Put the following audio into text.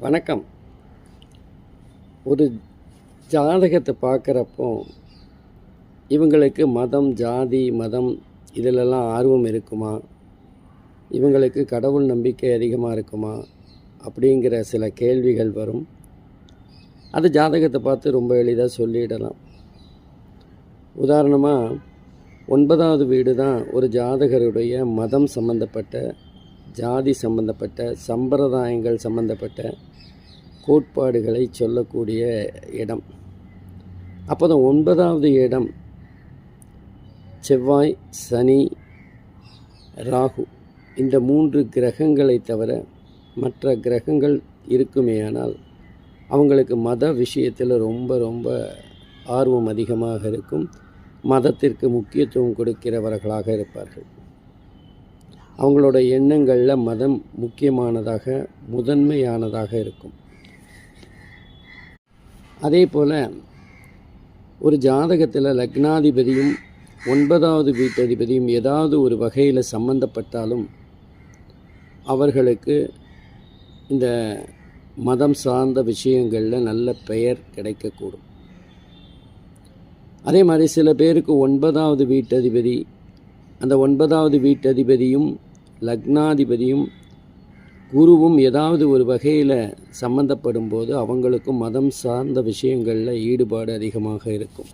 வணக்கம். ஒரு ஜாதகத்தை பார்க்குறப்போ இவங்களுக்கு மதம் ஜாதி மதம் இதிலெல்லாம் ஆர்வம் இருக்குமா? இவங்களுக்கு கடவுள் நம்பிக்கை அதிகமாக இருக்குமா? அப்படிங்கிற சில கேள்விகள் வரும். அது ஜாதகத்தை பார்த்து ரொம்ப எளிதாக சொல்லிடலாம். உதாரணமாக ஒன்பதாவது வீடு தான் ஒரு ஜாதகருடைய மதம் சம்மந்தப்பட்ட ஜாதி சம்பந்தப்பட்ட சம்பிரதாயங்கள் சம்பந்தப்பட்ட கோட்பாடுகளை சொல்லக்கூடிய இடம். அப்போ தான் ஒன்பதாவது இடம் செவ்வாய் சனி ராகு. இந்த மூன்று கிரகங்களை தவிர மற்ற கிரகங்கள் இருக்குமேயானால் அவங்களுக்கு மத விஷயத்தில் ரொம்ப ரொம்ப ஆர்வம் அதிகமாக இருக்கும். மதத்திற்கு முக்கியத்துவம் கொடுக்கிறவர்களாக இருப்பார்கள். அவங்களோட எண்ணங்களில் மதம் முக்கியமானதாக முதன்மையானதாக இருக்கும். அதே போல் ஒரு ஜாதகத்தில் லக்னாதிபதியும் ஒன்பதாவது வீட்டதிபதியும் ஏதாவது ஒரு வகையில் சம்பந்தப்பட்டாலும் அவர்களுக்கு இந்த மதம் சார்ந்த விஷயங்களில் நல்ல பெயர் கிடைக்கக்கூடும். அதே மாதிரி சில பேருக்கு ஒன்பதாவது வீட்டதிபதி அந்த ஒன்பதாவது வீட்டதிபதியும் லக்னாதிபதியும் குருவும் ஏதாவது ஒரு வகையில் சம்பந்தப்படும் போது அவங்களுக்கும் மதம் சார்ந்த விஷயங்களில் ஈடுபாடு அதிகமாக இருக்கும்.